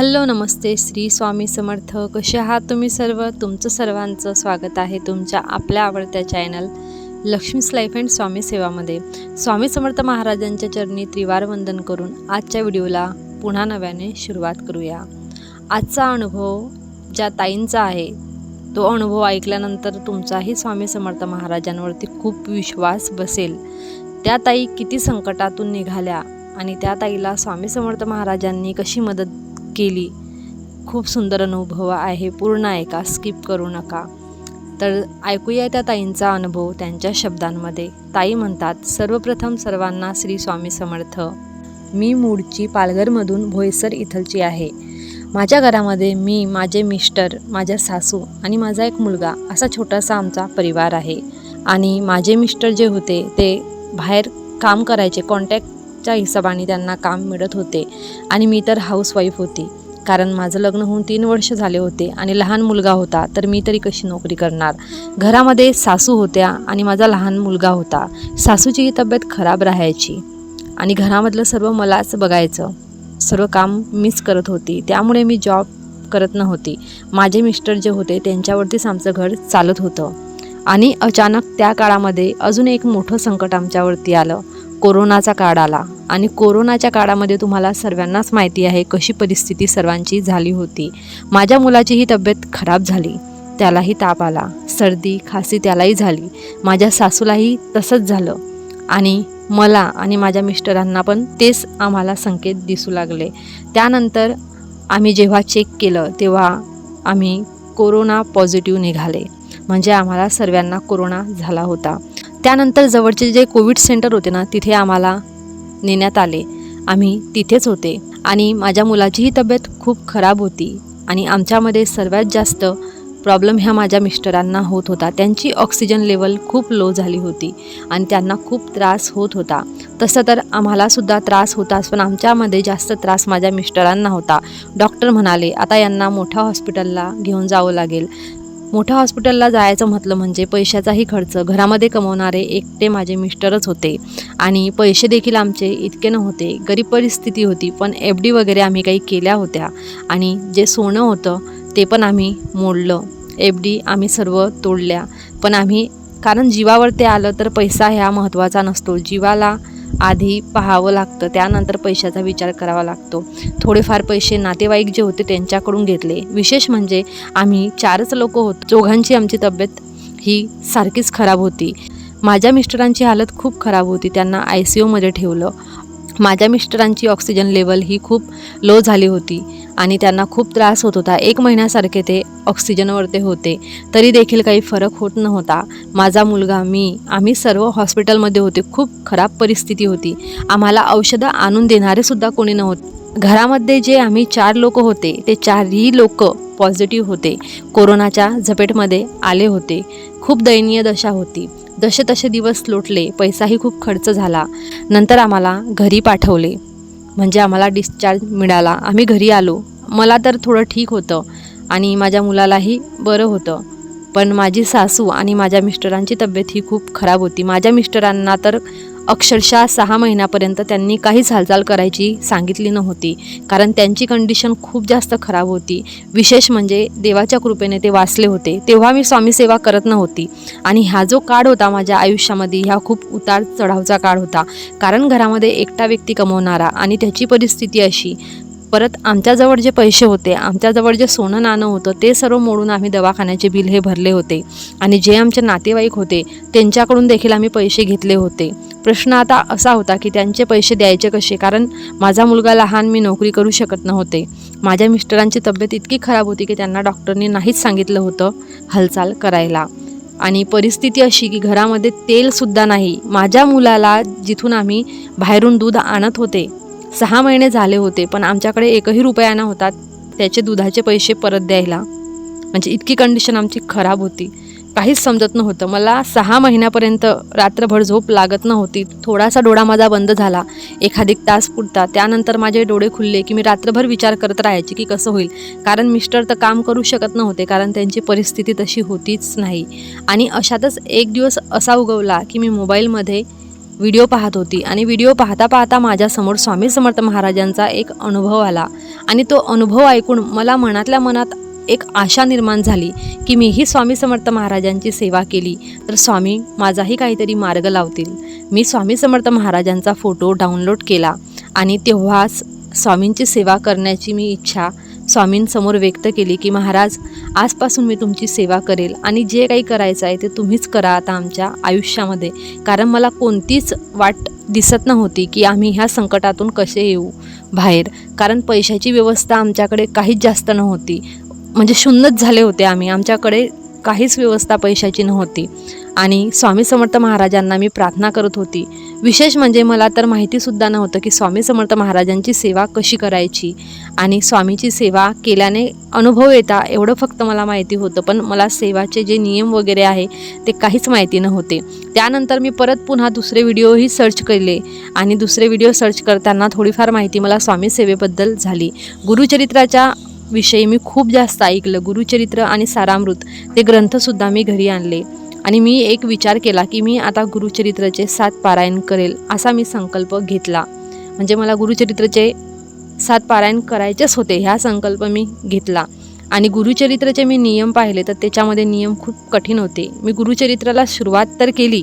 Hello नमस्ते. श्री स्वामी समर्थ. कसे आहात तुम्ही सर्व? तुमचं सर्वांचं स्वागत आहे तुमच्या आपल्या आवडत्या चॅनल लक्ष्मीस लाईफ अँड स्वामी सेवामध्ये. स्वामी समर्थ महाराजांच्या चरणी त्रिवार वंदन करून आजच्या व्हिडिओला पुन्हा नव्याने सुरुवात करूया. आजचा अनुभव ज्या ताईंचा आहे तो अनुभव ऐकल्यानंतर तुमचाही स्वामी समर्थ महाराजांवरती खूप विश्वास बसेल. त्या ताई किती संकटातून निघाल्या आणि त्या ताईला स्वामी समर्थ महाराजांनी कशी मदत केली. खूप सुंदर अनुभव आहे पूर्ण ऐका स्किप करू नका. तर ऐकूया त्या ताईंचा अनुभव त्यांच्या शब्दांमध्ये. ताई म्हणतात सर्वप्रथम सर्वांना श्री स्वामी समर्थ. मी मूळची पालघरमधून भोईसर इथलची आहे. माझ्या घरामध्ये मी माझे मिस्टर माझ्या सासू आणि माझा एक मुलगा असा छोटासा आमचा परिवार आहे. आणि माझे मिस्टर जे होते ते बाहेर काम करायचे कॉन्टॅक्ट च्या हिशोबाने त्यांना काम मिळत होते आणि मी तर हाऊसवाईफ होती. कारण माझं लग्न होऊन तीन वर्ष झाले होते आणि लहान मुलगा होता तर मी तरी कशी नोकरी करणार? घरामध्ये सासू होत्या आणि माझा लहान मुलगा होता. सासूचीही तब्येत खराब राहायची आणि घरामधलं सर्व मलाच बघायचं. सर्व काम मीच करत होती. त्यामुळे मी जॉब करत नव्हती. माझे मिस्टर जे होते त्यांच्यावरतीच आमचं घर चालत होतं. आणि अचानक त्या काळामध्ये अजून एक मोठं संकट आमच्यावरती आलं. कोरोनाचा काळ आला आणि कोरोनाच्या काळामध्ये तुम्हाला सर्वांनाच माहिती आहे कशी परिस्थिती सर्वांची झाली होती. माझ्या मुलाचीही तब्येत खराब झाली. त्यालाही ताप आला. सर्दी खासी त्यालाही झाली. माझ्या सासूलाही तसंच झालं. आणि मला आणि माझ्या मिस्टरांना पण तेच आम्हाला संकेत दिसू लागले. त्यानंतर आम्ही जेव्हा चेक केलं तेव्हा आम्ही कोरोना पॉझिटिव्ह निघाले. म्हणजे आम्हाला सर्वांना कोरोना झाला होता. त्यानंतर जवळचे जे कोविड सेंटर होते ना तिथे आम्हाला नेण्यात आले. आम्ही तिथेच होते. आणि माझ्या मुलाचीही तब्येत खूप खराब होती. आणि आमच्यामध्ये सर्वात जास्त प्रॉब्लेम ह्या माझ्या मिस्टरांना होत होता. त्यांची ऑक्सिजन लेवल खूप लो झाली होती. आणि त्यांना खूप त्रास होत होता. तसं तर आम्हालासुद्धा त्रास होताच पण आमच्यामध्ये जास्त त्रास माझ्या मिस्टरांना होता. डॉक्टर म्हणाले आता यांना मोठ्या हॉस्पिटलला घेऊन जावं लागेल. मोठ्या हॉस्पिटलला जायचं म्हटलं म्हणजे पैशाचाही खर्च. घरामध्ये कमवणारे एकटे माझे मिस्टरच होते. आणि पैसे देखील आमचे इतके नव्हते. गरीब परिस्थिती होती पण एफ डी वगैरे आम्ही काही केल्या होत्या. आणि जे सोनं होतं ते पण आम्ही मोडलं. एफ डी आम्ही सर्व तोडल्या. पण आम्ही कारण जीवावर ते आलं तर पैसा ह्या महत्त्वाचा नसतो. जीवाला आधी पाहावं लागतं. त्यानंतर पैशाचा विचार करावा लागतो. थोडेफार पैसे नातेवाईक जे होते त्यांच्याकडून घेतले. विशेष म्हणजे आम्ही चारच लोक होतो. दोघांची आमची तब्येत ही सारखीच खराब होती. माझ्या मिस्टरांची हालत खूप खराब होती. त्यांना आय सी यूमध्ये ठेवलं. माझ्या मिस्टरांची ऑक्सिजन लेवल ही खूप लो झाली होती. आणि त्यांना खूप त्रास होत होता. एक महिन्यासारखे ते ऑक्सिजनवरते होते. तरी देखील काही फरक होत नव्हता. माझा मुलगा मी आम्ही सर्व हॉस्पिटलमध्ये होते. खूप खराब परिस्थिती होती. आम्हाला औषधं आणून देणारेसुद्धा कोणी नव्हते. घरामध्ये जे आम्ही चार लोक होते ते चारही लोक पॉझिटिव्ह होते. कोरोनाच्या झपेटमध्ये आले होते. खूप दयनीय दशा होती. जसे तसे दिवस लोटले पैसाही खूप खर्च झाला. नंतर आम्हाला घरी पाठवले. म्हणजे आम्हाला डिस्चार्ज मिळाला. आम्ही घरी आलो. मला तर थोडं ठीक होतं आणि माझ्या मुलालाही बरं होतं. पण माझी सासू आणि माझ्या मिस्टरांची तब्येत ही खूप खराब होती. माझ्या मिस्टरांना तर अक्षरशः सहा महिन्यापर्यंत त्यांनी काहीच हालचाल करायची सांगितली नव्हती. कारण त्यांची कंडिशन खूप जास्त खराब होती. विशेष म्हणजे देवाच्या कृपेने ते वाचले होते. तेव्हा मी स्वामी सेवा करत नव्हती. आणि हा जो काळ होता माझ्या आयुष्यामध्ये ह्या खूप उतार चढावचा काळ होता. कारण घरामध्ये एकटा व्यक्ती कमवणारा आणि त्याची परिस्थिती अशी परत आमच्याजवळ जे पैसे होते आमच्याजवळ जे सोनं नाणं होतं ते सर्व मोडून आम्ही दवाखान्याचे बिल हे भरले होते. आणि जे आमचे नातेवाईक होते त्यांच्याकडून देखील आम्ही पैसे घेतले होते. प्रश्न आता असा होता की त्यांचे पैसे द्यायचे कसे? कारण माझा मुलगा लहान मी नोकरी करू शकत नव्हते. माझ्या मिस्टरांची तब्येत इतकी खराब होती की त्यांना डॉक्टरनी नाहीच सांगितलं होतं हालचाल करायला. आणि परिस्थिती अशी की घरामध्ये तेलसुद्धा नाही. माझ्या मुलाला जिथून आम्ही बाहेरून दूध आणत होते सहा महिने झाले होते पण आमच्याकडे एकही रुपया नव्हता त्याचे दुधाचे पैसे परत द्यायला. म्हणजे इतकी कंडिशन आमची खराब होती. काहीच समजत नव्हतं. मला सहा महिन्यापर्यंत रात्रभर झोप लागत नव्हती. थोडासा डोळा माझा बंद झाला. एखादी तास पुरता. त्यानंतर माझे डोळे खुलले की मी रात्रभर विचार करत राहायचे की कसं होईल. कारण मिस्टर तर काम करू शकत नव्हते. कारण त्यांची परिस्थिती तशी होतीच नाही. आणि अशातच एक दिवस असा उगवला की मी मोबाईलमध्ये व्हिडिओ पाहत होती. आणि व्हिडिओ पाहता पाहता माझ्यासमोर स्वामी समर्थ महाराजांचा एक अनुभव आला. आणि तो अनुभव ऐकून मला मनातल्या मनात एक आशा निर्माण झाली की मीही स्वामी समर्थ महाराजांची सेवा केली तर स्वामी माझाही काहीतरी मार्ग लावतील. मी स्वामी समर्थ महाराजांचा फोटो डाउनलोड केला आणि तेव्हाच स्वामींची सेवा करण्याची मी इच्छा स्वामींसमोर व्यक्त केली की महाराज आजपासून मी तुमची सेवा करेल आणि जे काही करायचं आहे ते तुम्हीच करा आता आमच्या आयुष्यामध्ये. कारण मला कोणतीच वाट दिसत नव्हती की आम्ही ह्या संकटातून कसे येऊ बाहेर. कारण पैशाची व्यवस्था आमच्याकडे काहीच जास्त नव्हती. म्हणजे शून्यच झाले होते आम्ही. आमच्याकडे काहीच व्यवस्था पैशाची नव्हती. आणि स्वामी समर्थ महाराजांना मी प्रार्थना करत होती. विशेष म्हणजे मला तर माहितीसुद्धा नव्हतं की स्वामी समर्थ महाराजांची सेवा कशी करायची आणि स्वामीची सेवा केल्याने अनुभव येता एवढं फक्त मला माहिती होतं. पण मला सेवाचे जे नियम वगैरे आहे ते काहीच माहिती नव्हते. त्यानंतर मी परत पुन्हा दुसरे व्हिडिओही सर्च केले आणि दुसरे व्हिडिओ सर्च करताना थोडीफार माहिती मला स्वामी सेवेबद्दल झाली. गुरुचरित्राच्या विषयी मी खूप जास्त ऐकलं. गुरुचरित्र आणि सारामृत ते ग्रंथसुद्धा मी घरी आणले. आणि मी एक विचार केला की मी आता गुरुचरित्राचे सात पारायण करेल असा मी संकल्प घेतला. म्हणजे मला गुरुचरित्राचे सात पारायण करायचेच होते ह्या संकल्प मी घेतला. आणि गुरुचरित्राचे मी नियम पाहिले तर त्याच्यामध्ये नियम खूप कठीण होते. मी गुरुचरित्राला सुरुवात तर केली.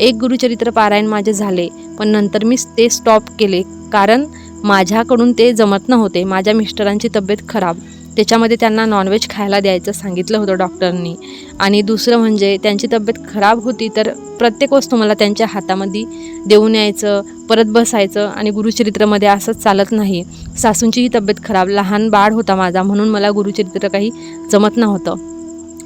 एक गुरुचरित्र पारायण माझे झाले. पण नंतर मी ते स्टॉप केले. कारण माझ्याकडून ते जमत नव्हते. माझ्या मिस्टरांची तब्येत खराब. त्याच्यामध्ये त्यांना नॉनव्हेज खायला द्यायचं सांगितलं होतं डॉक्टरनी आणि दुसरं म्हणजे त्यांची तब्येत खराब होती तर प्रत्येक वस्तू मला त्यांच्या हातामध्ये देऊन यायचं परत बसायचं आणि गुरुचरित्रमध्ये असंच चालत नाही. सासूंचीही तब्येत खराब. लहान बाळ होता माझा म्हणून मला गुरुचरित्र काही जमत नव्हतं.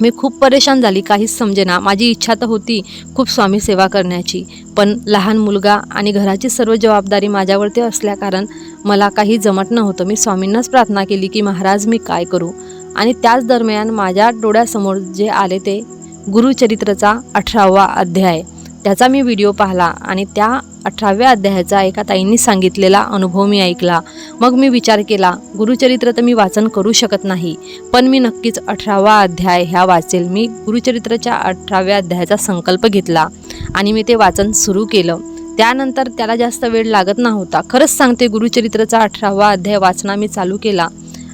मी खूप परेशान झाली काहीच समजेना. माझी इच्छा तर होती खूप स्वामी सेवा करण्याची पण लहान मुलगा आणि घराची सर्व जबाबदारी माझ्यावरती असल्याकारण मला काही जमत नव्हतं. मी स्वामींनाच प्रार्थना केली की महाराज मी काय करू? आणि त्याच दरम्यान माझ्या डोळ्यासमोर जे आले ते गुरुचरित्रचा अठरावा अध्याय. त्याचा मी व्हिडिओ पाहिला आणि त्या अठराव्या अध्यायाचा एका ताईंनी सांगितलेला अनुभव मी ऐकला. मग मी विचार केला गुरुचरित्र तर मी वाचन करू शकत नाही पण मी नक्कीच अठरावा अध्याय ह्या वाचेल. मी गुरुचरित्राच्या अठराव्या अध्यायाचा संकल्प घेतला आणि मी ते वाचन सुरू केलं. त्यानंतर त्याला जास्त वेळ लागत नव्हता. खरंच सांगते गुरुचरित्राचा अठरावा अध्याय वाचना मी चालू केला.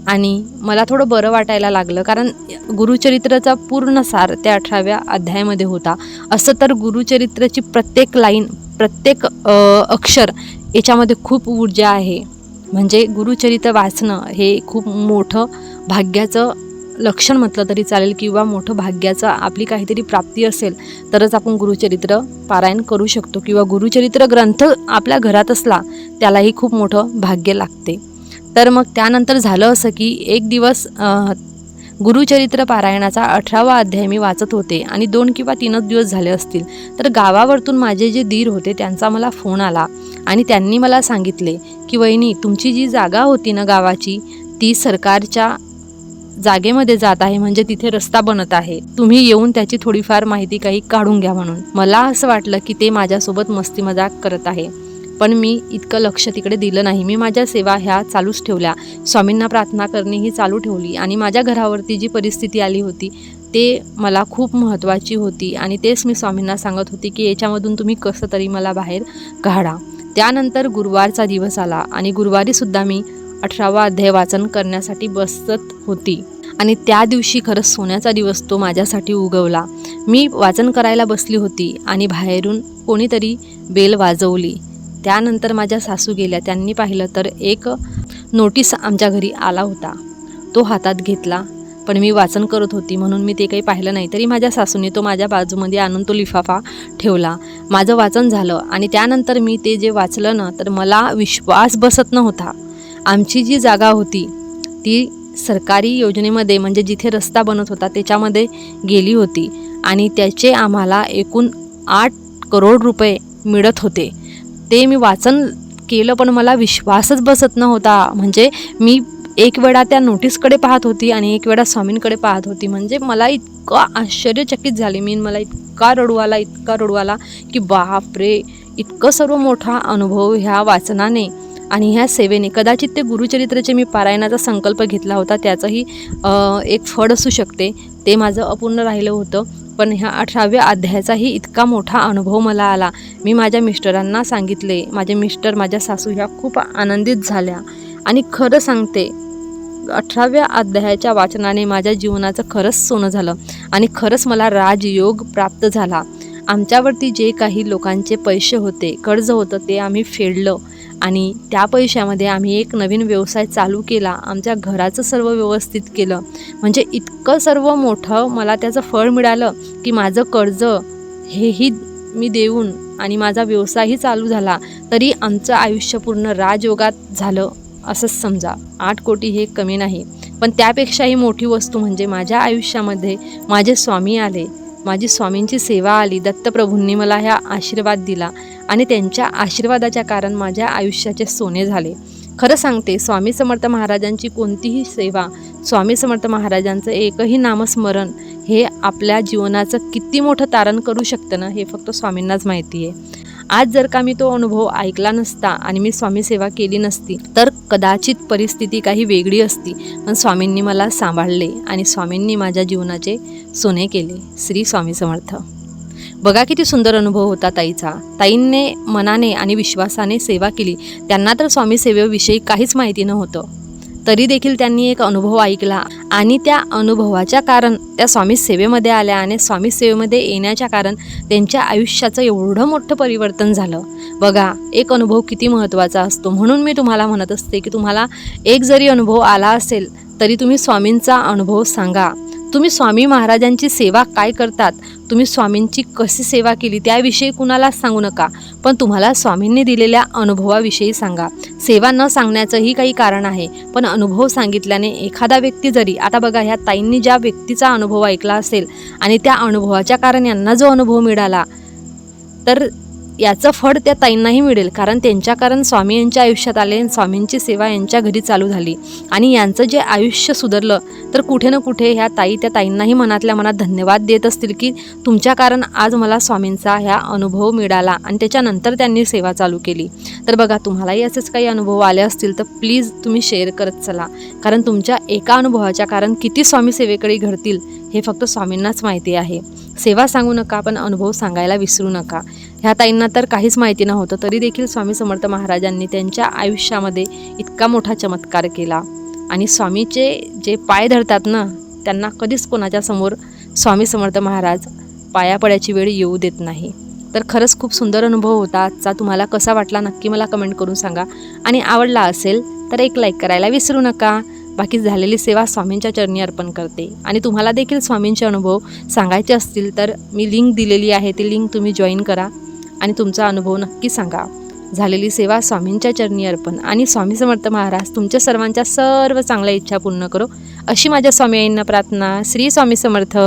आणि मला थोडं बरं वाटायला लागलं कारण गुरुचरित्राचा पूर्ण सार त्या अठराव्या अध्यायामध्ये होता. असं तर गुरुचरित्राची प्रत्येक लाईन प्रत्येक अक्षर याच्यामध्ये खूप ऊर्जा आहे. म्हणजे गुरुचरित्र वाचणं हे खूप मोठं भाग्याचं लक्षण म्हटलं तरी चालेल किंवा मोठं भाग्याचं आपली काहीतरी प्राप्ती असेल तरच आपण गुरुचरित्र पारायण करू शकतो किंवा गुरुचरित्र ग्रंथ आपल्या घरात असला त्यालाही खूप मोठं भाग्य लागते. तर मग त्यानंतर झालं असं की एक दिवस गुरुचरित्र पारायणाचा अठरावा अध्याय मी वाचत होते आणि दोन किंवा तीनच दिवस झाले असतील. तर गावावरतून माझे जे दीर होते त्यांचा मला फोन आला आणि त्यांनी मला सांगितले की वहिनी तुमची जी जागा होती ना गावाची ती सरकारच्या जागेमध्ये जात आहे म्हणजे तिथे रस्ता बनत आहे. तुम्ही येऊन त्याची थोडीफार माहिती काही काढून घ्या म्हणून. मला असं वाटलं की ते माझ्यासोबत मस्ती मजाक करत आहे. पण मी इतकं लक्ष तिकडे दिलं नाही. मी माझ्या सेवा ह्या चालूच ठेवल्या. स्वामींना प्रार्थना करणे ही चालू ठेवली आणि माझ्या घरावरती जी परिस्थिती आली होती ते मला खूप महत्त्वाची होती आणि तेच मी स्वामींना सांगत होती की याच्यामधून तुम्ही कसं तरी मला बाहेर काढा. त्यानंतर गुरुवारचा दिवस आला आणि गुरुवारीसुद्धा मी अठरावा अध्याय वाचन करण्यासाठी बसत होती. आणि त्या दिवशी खरंच सोन्याचा दिवस तो माझ्यासाठी उगवला. मी वाचन करायला बसली होती आणि बाहेरून कोणीतरी बेल वाजवली. त्यानंतर माझ्या सासू गेल्या. त्यांनी पाहिलं तर एक नोटीस आमच्या घरी आला होता. तो हातात घेतला पण मी वाचन करत होती म्हणून मी ते काही पाहिलं नाही. तरी माझ्या सासूने तो माझ्या बाजूमध्ये आणून तो लिफाफा ठेवला. माझं वाचन झालं आणि त्यानंतर मी ते जे वाचलं ना तर मला विश्वास बसत नव्हता. आमची जी जागा होती ती सरकारी योजनेमध्ये म्हणजे जिथे रस्ता बनत होता त्याच्यामध्ये गेली होती. आणि त्याचे आम्हाला एकूण आठ करोड रुपये मिळत होते. ते मी वाचन केलं पण मला विश्वासच बसत नव्हता. म्हणजे मी एक वेळा त्या नोटीसकडे पाहत होती आणि एक वेळा स्वामींकडे पाहत होती. म्हणजे मला इतकं आश्चर्यचकित झाले मी. मला इतका रडू आला इतका रडू आला की बापरे इतकं सर्व मोठा अनुभव ह्या वाचनाने. आणि ह्या सेवेने कदाचित ते गुरुचरित्राचे मी पारायणाचा संकल्प घेतला होता त्याचंही एक फळ असू शकते ते माझं अपूर्ण राहिलं होतं. पण ह्या अठराव्या अध्यायाचाही इतका मोठा अनुभव मला आला. मी माझ्या मिस्टरांना सांगितले माझे मिस्टर माझ्या सासू ह्या खूप आनंदित झाल्या. आणि खरं सांगते अठराव्या अध्यायाच्या वाचनाने माझ्या जीवनाचं खरंच सोनं झालं आणि खरंच मला राजयोग प्राप्त झाला. आमच्यावरती जे काही लोकांचे पैसे होते कर्ज होतं ते आम्ही फेडलं. आणि त्या पैशामध्ये आम्ही एक नवीन व्यवसाय चालू केला. आमच्या घराचं सर्व व्यवस्थित केलं. म्हणजे इतकं सर्व मोठं मला त्याचं फळ मिळालं की माझं कर्ज हेही मी देऊन आणि माझा व्यवसायही चालू झाला तरी आमचं आयुष्य पूर्ण राजयोगात झालं असंच समजा. आठ कोटी हे कमी नाही. पण त्यापेक्षाही मोठी वस्तू म्हणजे माझ्या आयुष्यामध्ये माझे स्वामी आले. माझी स्वामींची सेवा आली दत्तप्रभूंनी मला ह्या आशीर्वाद दिला आणि त्यांच्या आशीर्वादाच्या कारण माझ्या आयुष्याचे सोने झाले. खरं सांगते स्वामी समर्थ महाराजांची कोणतीही सेवा स्वामी समर्थ महाराजांचं एकही नामस्मरण हे आपल्या जीवनाचं किती मोठं तारण करू शकतं ना हे फक्त स्वामींनाच माहिती आहे. आज जर का मी तो अनुभव ऐकला नसता आणि मी स्वामी सेवा केली नसती तर कदाचित परिस्थिती काही वेगळी असती. पण स्वामींनी मला सांभाळले आणि स्वामींनी माझ्या जीवनाचे सोने केले. श्री स्वामी समर्थ. बघा किती सुंदर अनुभव होता ताईचा. ताईंने मनाने आणि विश्वासाने सेवा केली. त्यांना तर स्वामी सेवेविषयी काहीच माहिती नव्हतं. तरी देखील त्यांनी एक अनुभव ऐकला. आणि त्या अनुभवाच्या कारण त्या स्वामी सेवेमध्ये आल्या आणि स्वामी सेवेमध्ये येण्याच्या कारण त्यांच्या आयुष्याचं एवढं मोठं परिवर्तन झालं. बघा एक अनुभव किती महत्त्वाचा असतो. म्हणून मी तुम्हाला म्हणत असते की तुम्हाला एक जरी अनुभव आला असेल तरी तुम्ही स्वामींचा अनुभव सांगा. तुम्ही स्वामी महाराजांची सेवा काय करतात? तुम्ही स्वामींची कशी सेवा केली? त्याविषयी कुणालाच सांगू नका. पण तुम्हाला स्वामींनी दिलेल्या अनुभवाविषयी सांगा. सेवा न सांगण्याचंही काही कारण आहे. पण अनुभव सांगितल्याने एखादा व्यक्ती जरी आता बघा ह्या ताईंनी ज्या व्यक्तीचा अनुभव ऐकला असेल आणि त्या अनुभवाच्या कारण यांना जो अनुभव मिळाला तर याचं फळ त्या ताईंनाही मिळेल कारण त्यांच्या कारण स्वामी यांच्या आयुष्यात आले आणि स्वामींची सेवा यांच्या घरी चालू झाली. आणि यांचं जे आयुष्य सुधारलं तर कुठे ना कुठे ह्या ताई त्या ताईंनाही मनातल्या मनात धन्यवाद देत असतील की तुमच्या कारण आज मला स्वामींचा ह्या अनुभव मिळाला आणि त्याच्यानंतर त्यांनी सेवा चालू केली. तर बघा तुम्हालाही असेच काही अनुभव आले असतील तर प्लीज तुम्ही शेअर करत चला. कारण तुमच्या एका अनुभवाच्या कारण किती स्वामी सेवेकडे घडतील हे फक्त स्वामींनाच माहिती आहे. सेवा सांगू नका पण अनुभव सांगायला विसरू नका. ह्या ताईंना तर काहीच माहिती नव्हतं तरी देखील स्वामी समर्थ महाराजांनी त्यांच्या आयुष्यामध्ये इतका मोठा चमत्कार केला. आणि स्वामीचे जे पाय धरतात ना त्यांना कधीच कोणाच्या समोर स्वामी समर्थ महाराज पाया पडायची वेळ येऊ देत नाही. तर खरंच खूप सुंदर अनुभव होता आजचा. तुम्हाला कसा वाटला नक्की मला कमेंट करून सांगा. आणि आवडला असेल तर एक लाईक करायला विसरू नका. बाकी झालेली सेवा स्वामींच्या चरणी अर्पण करते. आणि तुम्हाला देखील स्वामींचे अनुभव सांगायचे असतील तर मी लिंक दिलेली आहे ती लिंक तुम्ही जॉईन करा आणि तुमचा अनुभव नक्की सांगा. झालेली सेवा स्वामींच्या चरणी अर्पण. आणि स्वामी समर्थ महाराज तुमच्या सर्वांच्या सर्व चांगल्या इच्छा पूर्ण करो. अशी माझ्या स्वामी आईंना प्रार्थना. श्री स्वामी समर्थ.